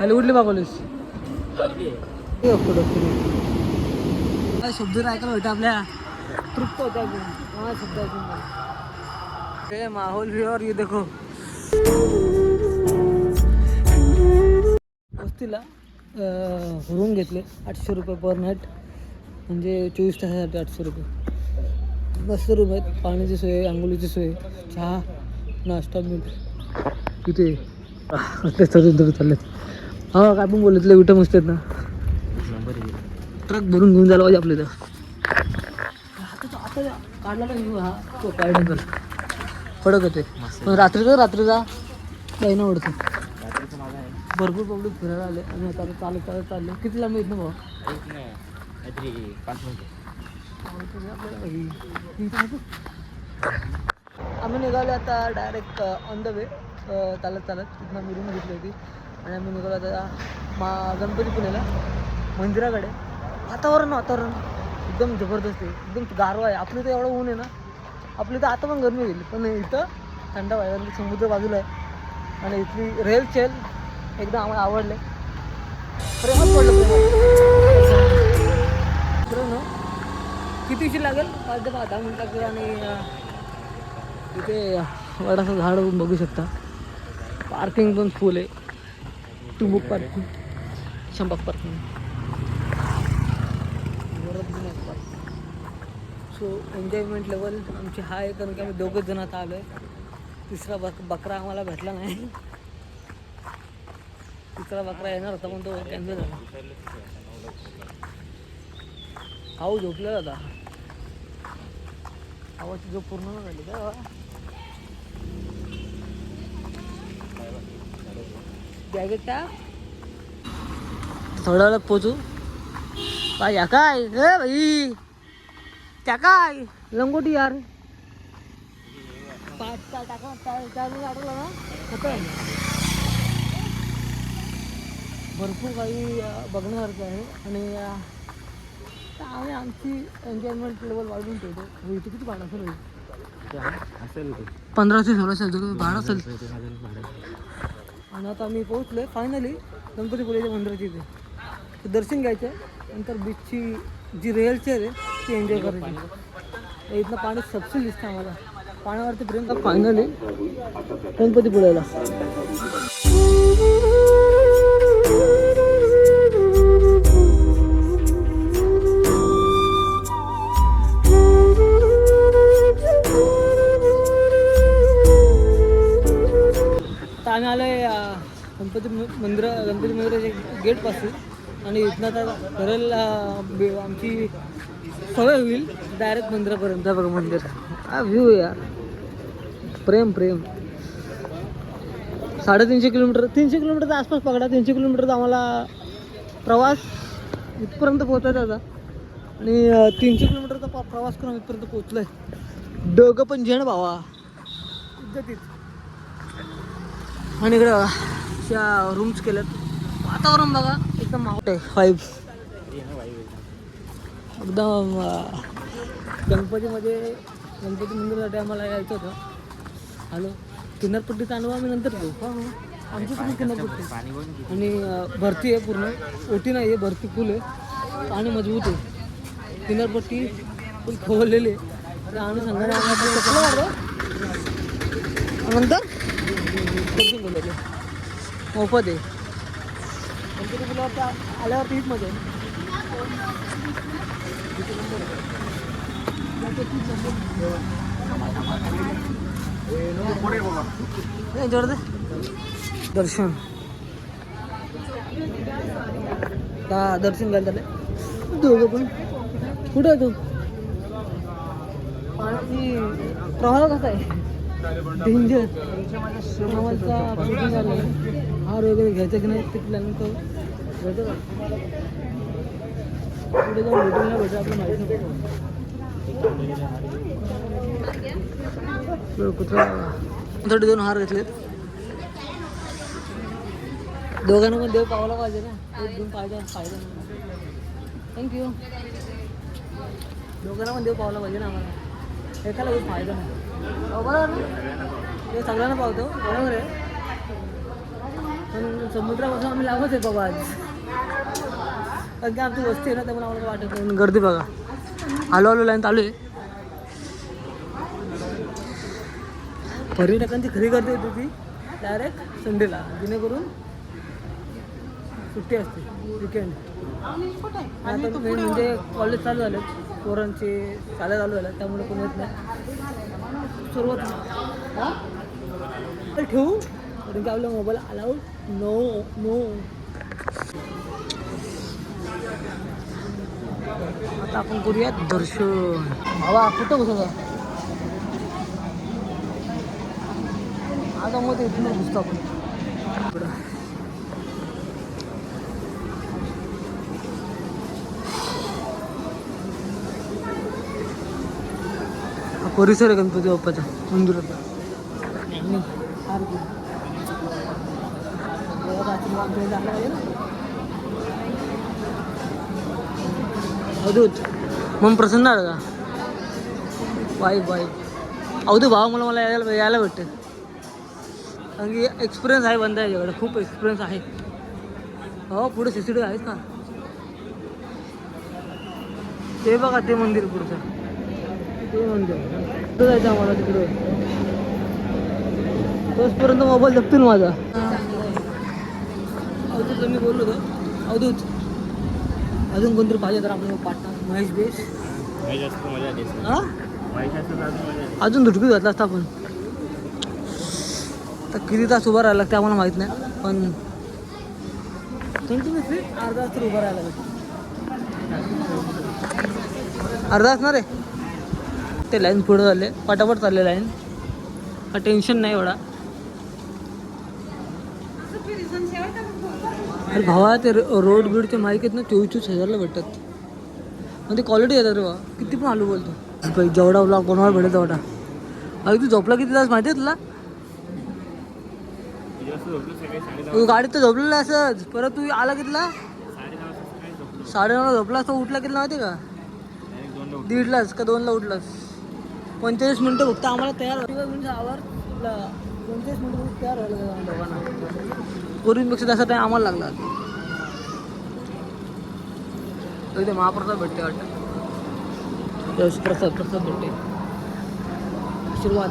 खाली उठली मागवलीस शब्द ऐकायला भेटा आपल्या. तृप्त होत्या शब्द ऐकून ते माहोल भी ये देखो. वस्तीला रूम घेतले आठशे रुपये पर नाईट म्हणजे चोवीस तासासाठी आठशे रुपये. मस्त रूम आहेत. पाण्याची सोय आंघोळीची सोय चहा नाश्ता मीठ तिथे ते सजून हा काय पण बोलले विटा मस्त आहेत ना. ट्रक भरून घेऊन जायला पाहिजे आपल्या इथं. आता काढला हा तो काय डंगर कडक होते पण रात्रीचा रात्रीचा काही नाही आवडतो भरपूर पब्लिक फिरायला आले आणि आता चालत चालत चालले. किती लांब येत ना भाऊ? आम्ही निघालो आता डायरेक्ट ऑन द वे चालत चालत. तिथनं रूम घेतली होती. आणि आम्ही निघालो आता मा गणपती पुण्याला. मंदिराकडे. वातावरण वातावरण. एकदम जबरदस्त आहे. एकदम गारवा आहे. आपलं तर एवढं ऊन आहे ना. आपली तर आता पण गरमी गेली पण इथं थंड आहे समुद्र बाजूला आहे. आणि इथली रेल चेल एकदम आम्हाला आवडले. प्रेमात पडलं प्रेमात मित्रांनो किती उशीर लागेल? पाच ते दहा मिनटात आणि इथे वडाचं झाड बघू शकता. पार्किंग पण फुल आहे. टुबुक पार्किंग शंभर पार्किंग सो एन्जॉयमेंट लेवल आमची हा आहे कारण की आम्ही दोघंच जण आता आलो आहे तिसरा बक बकरा आम्हाला भेटला नाही. तिसरा बकरा येणार होता पण तो कॅन्सल झाला. खाऊ झोपलेला होता. आवाजची झोप पूर्ण झाली का? थोड्या वेळात पोचू. काय या काय? ए भाई त्या काय? लंगोटी यार. भरपूर काही बघण्यासारखं आहे. आणि आम्ही आमची एन्जॉयमेंट लेवल वाढवून ठेवतो. हो, इथे किती भाडं असेल? पंधराशे सोळाशे भाडं असेल. आणि आता आम्ही आहे फायनली गणपतीपुळेच्या मंदिराची इथे. दर्शन घ्यायचं आहे नंतर बीचची जी रेल चेअर आहे ती एन्जॉय करायची. इथलं इथनं पाणी सबसिल दिसतं आम्हाला. पाण्यावरती प्रेम फायनली गणपतीपुळेला आम्ही आलो आहे गणपती मंदिर गणपती मंदिराच्या गेटपासून आणि इथनं आता ठरेल आमची सवय होईल डायरेक्ट मंदिरापर्यंत. बघा मंदिर. हा व्ह्यू यार. प्रेम प्रेम. साडेतीनशे किलोमीटर तीनशे किलोमीटरच्या आसपास पकडा. तीनशे किलोमीटरचा आम्हाला प्रवास इथपर्यंत पोहोचायचा होता. आणि तीनशे किलोमीटरचा प्रवास करून इथपर्यंत पोहोचलोय. डोकं पण झेण भावा. इज्जतीत. आणि इकडे त्या रूम्स केल्यात. वातावरण बघा एकदम आहे. फाईव्ह एकदम गणपतीमध्ये गणपती मंदिरासाठी आम्हाला यायचं होतं. हॅलो किनारपट्टीचा अनुभव आम्ही नंतर घेऊ. हा हा. आमची पण किनारपट्टी. आणि भरती आहे पूर्ण. ओटी नाही आहे भरती फुल आहे. पाणी मजबूत आहे. किनारपट्टी फुल खोवलेली आहे. आम्ही वाटतं नंतर? दर्शन मोफत आहे. गणपती पुलावरती आ- आल्यावरती हीच मजा आहे दर्शन. का दर्शन घ्यायला झाले दोघं पण. कुठं आहे तू? पाण्याची प्रवाह कसा आहे? डेंजर आम्हाला शूटिंग आलं हार वगैरे घ्यायचं की नाही ते प्लॅनिंग करू भेटू पुढे जाऊन भेटून नाही भेटू आपलं माहिती कुठं? कुत्रा थोडे दोन हार घेतलेत. दोघांना पण देव पावला पाहिजे ना. एक दोन पाहिजे फायदा थँक्यू दोघांना पण देव पावला पाहिजे ना आम्हाला. एकाला फायदा नाही. बरोबर ना ते सगळ्यांना पावतो बरोबर आहे. पण समुद्रापासून आम्ही लावत आहे बाबा आज. कारण की आमची वस्ती आहे ना त्यामुळे आम्हाला वाटत नाही. गर्दी बघा. आलो आलो लाईन चालू आहे. पर्यटकांची खरी गर्दी होती ती डायरेक्ट संडेला. जेणेकरून सुट्टी असते. विकेंड आता म्हणजे कॉलेज चालू झालं पोरांचे शाळा चालू झाल्या त्यामुळे कोण येत नाही. सुरुवात हां? तर ठेवू कारण की आपला मोबाईल अलाउड नो नो आता आपण करूया दर्शन. बाबा कुठं बसवता आता मग इथून घुसतो आपण. परिसर आहे गणपती बाप्पाचा मंदिराचा. आणि अवधूत मग प्रसन्न आलं का? वाईफ वाईफ अवधूत भाव मला मला यायला यायला भेटते कारण की एक्सपिरियन्स आहे बंदा याच्याकडे खूप एक्सपिरियन्स आहे. हो पुढे सी सी टी आहेत का ते बघा ते मंदिर पुढचं. ते मंदिर तिथं जायचं आम्हाला तिकडे. तोचपर्यंत मोबाईल जपतील माझा. अवधूत मी बोललो होतो. अवधूत अजून कोणतरी पाहिजे तर आपण पाटणा महेश बेस. हा? अजून धुटकी घातला असता आपण. तर किती तास उभा राहायला लागते आम्हाला माहीत नाही पण कंटिन्युअसली अर्धा तास तर उभा राहायला लागते अर्धा तास ना रे? ते लाईन पुढे झाले. पटापट चालले लाईन. का टेन्शन नाही एवढा. अरे भावा ते रोड बीडचे माईक आहेत ना चोवीस चोवीस हजारला भेटतात. मग ते क्वालिटी येतात रे बा किती पण आलू बोलतो. जेवढा ब्लॉग बनवायला भेटेल तेवढा. अरे तू झोपला किती तास माहिती आहे तुला? तू गाडीत तर झोपलेला असंच. परत तू आला कितला साडेनऊला झोपलास तो उठला कितला माहिती आहे का? दीडलाच का दोनला उठलास? पंचेचाळीस मिनटं फक्त आम्हाला तयार आवर पंचेचाळीस मिनटं तयार व्हायला आम्हाला. दोघांना पूर्वीपेक्षा तसा टाईम आम्हाला लागला ते इथे महाप्रसाद भेटते वाटतं. प्रसाद प्रसाद भेटते आशीर्वाद.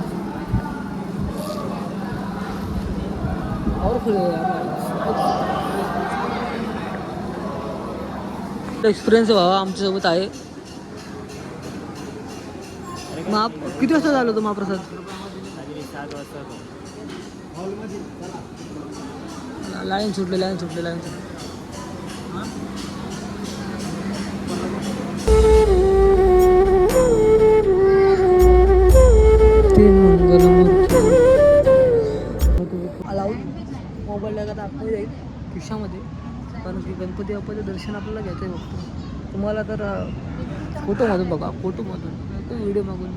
एक्सपिरियन्स भावा आमच्यासोबत आहे. महा किती वाजता झालं होतं महाप्रसाद? लाईन सुटले लाईन सुटले लाईन सुटले. मोबाईल लागत आतमध्ये जाईल. खिशामध्ये. कारण की गणपती बाप्पाचं दर्शन आपल्याला घ्यायचं आहे फक्त. तुम्हाला तर फोटोमधून बघा फोटोमधून. व्हिडिओ मागून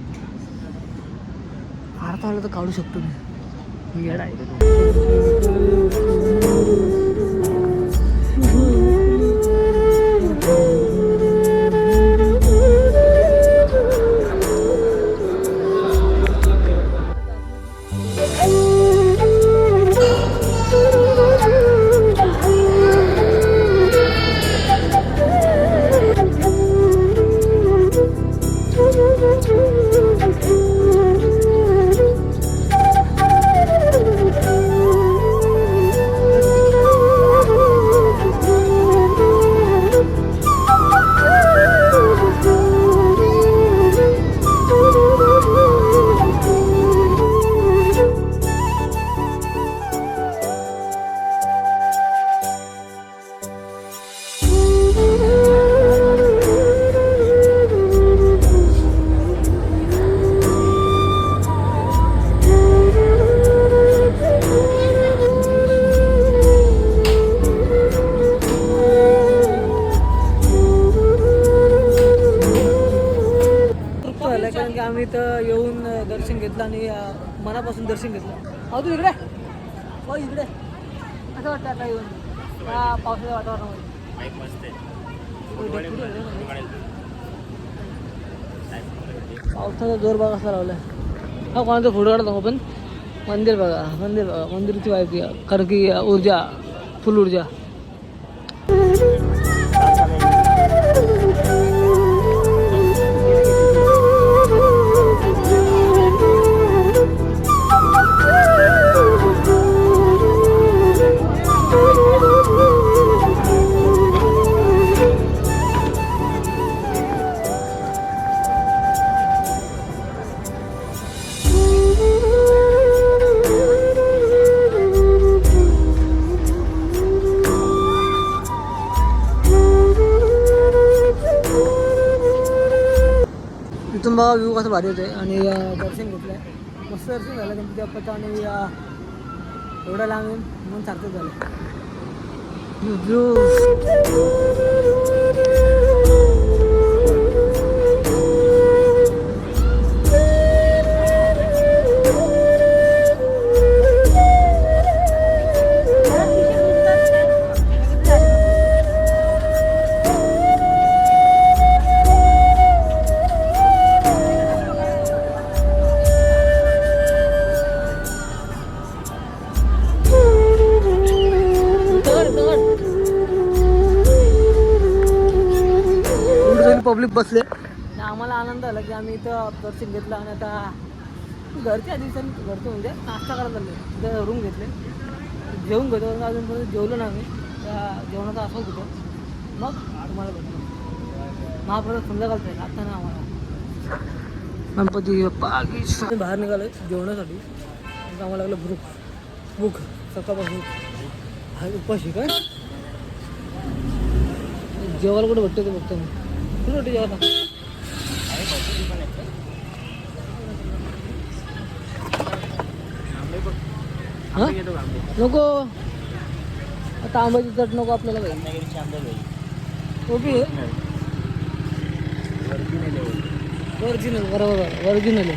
काढता आला तर काढू शकतो मी. येडा आहे. जोर बघा असा लावला हा कोणाचा फोटो काढतो हो आपण मंदिर बघा मंदिर बघा. मंदिरची वाईफ कारण की ऊर्जा फुल ऊर्जा. इथून बघा व्ह्यू कसं भारी होते आणि दर्शन घेतलं मस्त दर्शन झालं. गणपती पत्ता आणि अं, एवढं लांब म्हणून सार्थक झालं. पब्लिक बसले. आम्हाला आनंद आला की आम्ही इथं दर्शन घेतलं आणि आता घरच्या दिवसांनी घरचं म्हणजे नाश्ता करायला चालले तिथं रूम घेतले. जेवून घेतो अजूनपर्यंत जेवलो ना आम्ही. त्या जेवणाचा असंच होतं मग तुम्हाला भेटलो महाप्रसाद संध्याकाळचं आहे आता ना आम्हाला. गणपती बाप्पा. की स- बाहेर निघालो जेवणासाठी. आम्हाला लागलं भूक. भूक. सकाळपासून. हा उपाशी काय? जेवायला कुठे भेटते ते बघतो मी नको. आता आंब्याची चट नको आपल्याला पाहिजे ओके ओरिजिनल बरोबर ओरिजिनल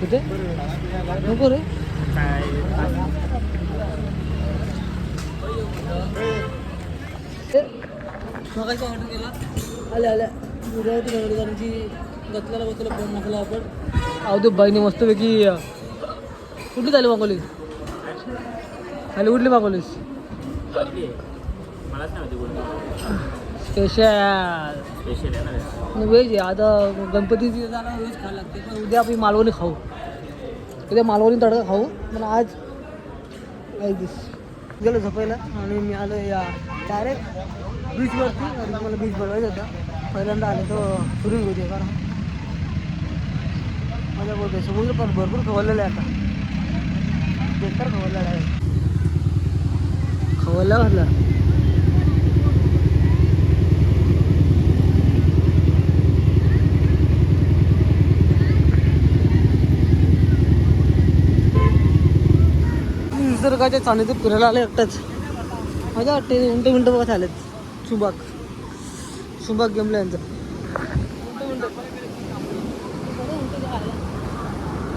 कुठे? नको रे. मगाशी ऑर्डर केला. आल्या आल्या. उद्यावरती बनवली कारण की गतल्याला बसला फोन टाकला आपण. अवधूत बाईने मस्तपैकी अं, कुठली झाली मागवली खाली कुठली मागवलीस? स्पेशल स्पेशल व्हेज आहे. आता गणपतीची जाणार व्हेज खायला लागते. पण उद्या आपण मालवणी खाऊ. उद्या मालवणी तडका खाऊ. पण आज लाईक दिस. गेलो झोपायला आणि मी आलो या डायरेक्ट बीचवरती आणि मला बीच बघायचं होतं. पहिल्यांदा आलं तर सुरू होते कारण मजा बोलते समुद्र पण भरपूर खवललेलं आहे आता. बेकार खवललेला आहे. खवलला म्हटलं. निसर्गाच्या चांदीत फिरायला आले एकटाच. मजा वाटते उंट मिनटं बघत आलेत. सुबाग सुबाग गेमला यांचं.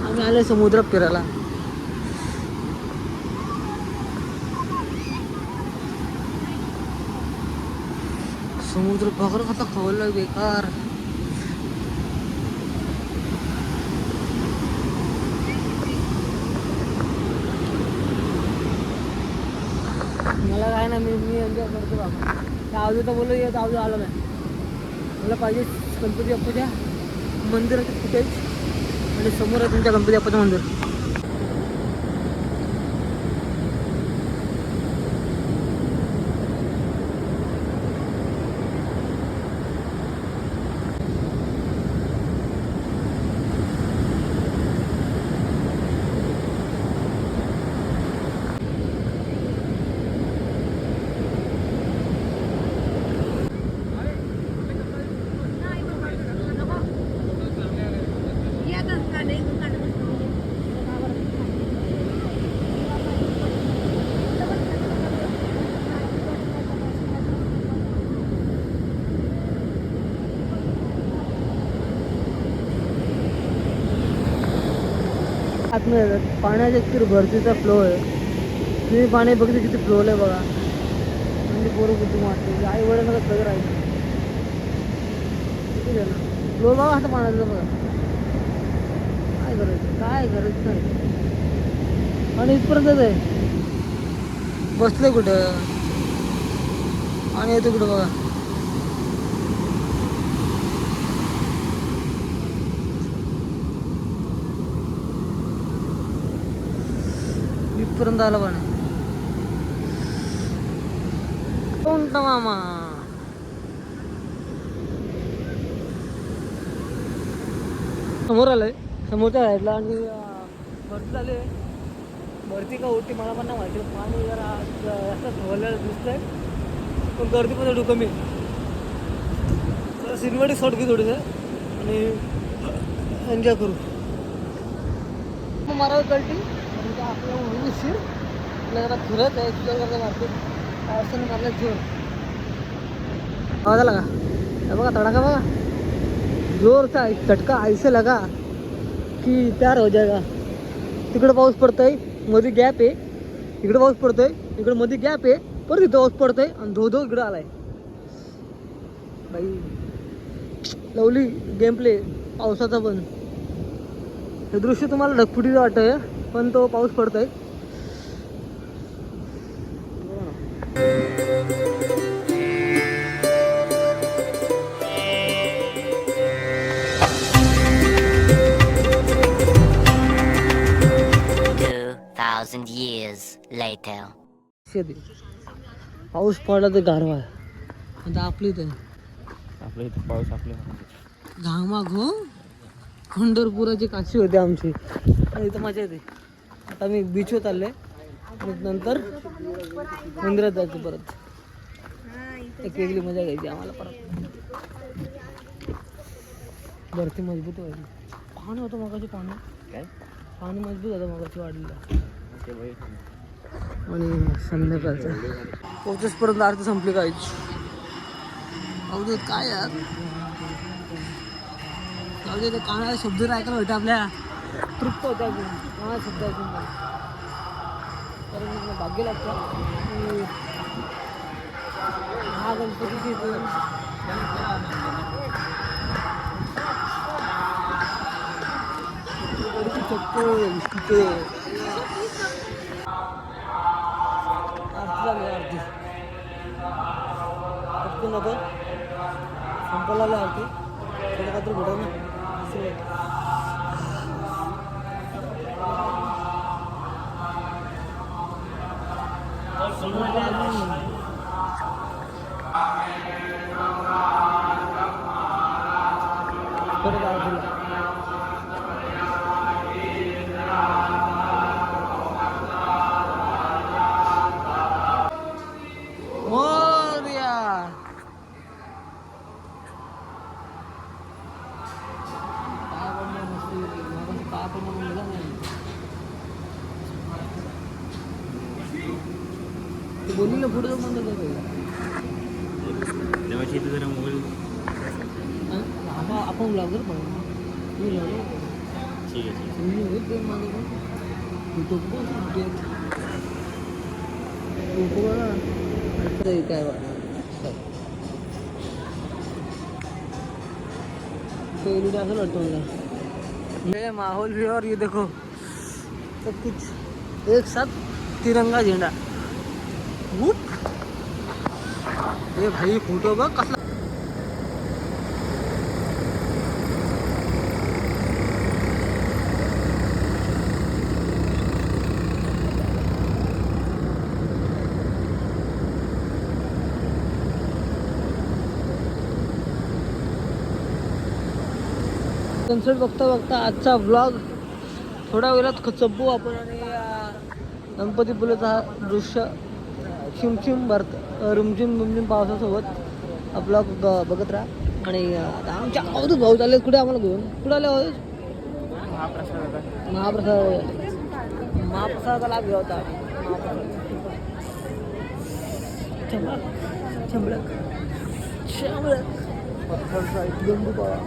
आम्ही आले समुद्रात फिरायला. समुद्र पकड खाता खवलं बेकार मला काय ना मी मी एन्जॉय करतो बाबा. त्या आजूचा बोललो येत आजू आलो नाही. मला पाहिजे गणपती बाप्पाच्या मंदिराचे फुटेज आणि समोर आहे तुमच्या गणपती बाप्पाचं मंदिर. नाही येतात पाण्याच्या किती भरतीचा फ्लो आहे. तुम्ही पाणी बघितलं किती फ्लो आहे बघा. म्हणजे पोरं कुठे मारते आई वडील सगळं राहील. किती झालं? फ्लो बघा आता पाण्याचा बघा. काय करायचं? काय करायचं नाही. आणि इथपर्यंतच आहे बसलं कुठं? आणि येतो कुठं बघा? इथपर्यंत आला पण. कोणता मामा? समोर आलंय. समोरच्या साईडला आणि भरती वरती आले का होती मला पण नाही माहिती. पाणी जरा जास्त धवलेलं दिसतंय. पण गर्दी पण थोडी कमी सिनेमॅटिक शॉट घे थोडीसं आणि एन्जॉय करू. मग मारावं म्हणजे आपल्याला म्हणून फिरत आहे मार्केट जोर आवाज आला का? बघा तडाखा बघा. जोरचा ऐसे लगा की तयार हो जाएगा तिकडं पाऊस पडतोयमध्ये गॅप आहे. इकडं पाऊस पडतोय इकडे मध्ये गॅप आहे. परत इथं पाऊस पडतोय आणि धो धो इकडं आलाय. बाई. लवली गेम प्ले पावसाचा पण. हे दृश्य तुम्हाला ढगफुटीचं वाटतंय पण तो पाऊस पडतोय. Two thousand years later. शेती. पाऊस पडला तर गारवा. आता आपली इथे आपल्या इथे पाऊस आपल्या घामा घो पंढरपुराची काशी होती आमची. आणि इथं मजा येते. आता मी बीचवर चाललोय. आणि नंतर मंदिरात जायचं परत. एक वेगळी मजा घ्यायची आम्हाला परत. भरती मजबूत व्हायची पाणी होतं मगाशी पाणी काय? पाणी मजबूत होतं मगाशी वाढलेलं आणि संध्याकाळचं. पोहोचेसपर्यंत आरती संपली काहीच अवधूत काय यार? जाऊ दे ते कानाला शब्द ऐकायला भेटते आपल्या तृप्त होत्या अजून कानाला शब्द ऐकून पण. कारण इथलं भाग्य लागतं की हा गणपतीची इथं गणपती चप्पल परत काय माहौल भी और ये देखो सब कुछ एक साथ तिरंगा झेंडा ये भाई फोटो बघ कसला सनसेट बघता बघता आजचा ब्लॉग थोड्या वेळात खचबू आपण आणि गणपती पुलाचा हा दृश्य चिमचिम भरत रुमझिम रुमचिम पावसासोबत आपला बघत राहा. आणि आता आमच्या अवधूत भाऊ चालले कुठे आम्हाला घेऊन? कुठे आले अवधूत? महाप्रसाद महाप्रसादाचा लाभ घ्या होता चंबळक चंबळक चंबळक पत्थरचा गंगू बाबा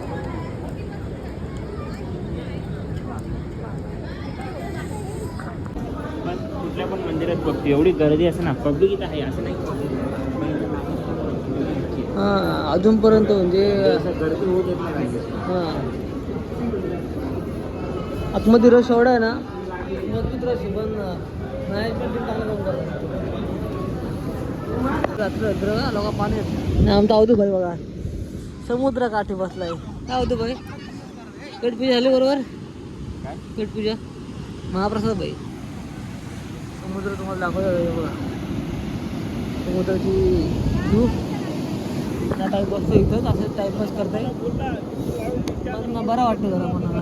पण कुठल्या पण मंदिरात बघतो. एवढी गर्दी असं ना पब्लिक इथं आहे असं नाही. हां अजूनपर्यंत म्हणजे असं गर्दी होत येत नाही हां. आतमध्ये रश एवढा आहे ना. मजबूत रश आहे, पण चांगलं लोक पाणी आमचा अवधू भाई बघा. समुद्र काठी बसलाय काय अवधू भाई? पेटपूजा झाली बरोबर? पेटपूजा महाप्रसाद भाई. समुद्र तुम्हाला दाखवता येईल बघा. समुद्राची व्ह्यू त्या टाईप बसतो इथंच असं टाईमपास करताय. मला बरं वाटतं जरा मनाला.